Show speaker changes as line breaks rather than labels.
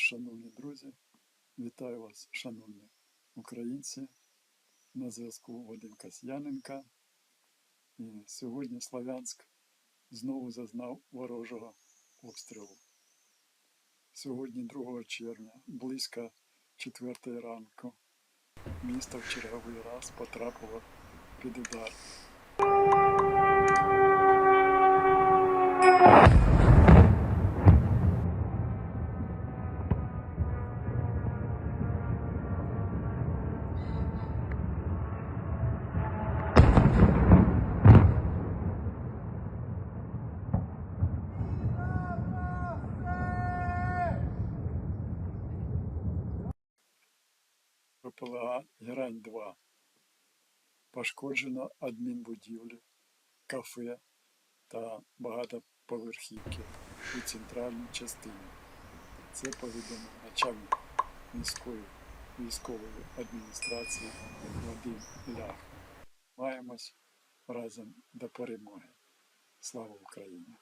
шановні друзі, вітаю вас, шановні українці. На зв'язку Вадим Касьяненка. І сьогодні Славянськ знову зазнав ворожого обстрілу. Сьогодні, 2 червня, близько 4 ранку, місто в черговий раз потрапило під удар. ППЛА Герань-2. Пошкоджено адмінбудівлі, кафе та багатоповерхівки у центральній частині. Це повідомив начальник міської військової адміністрації Вадим Лях. Маємось разом до перемоги. Слава Україні!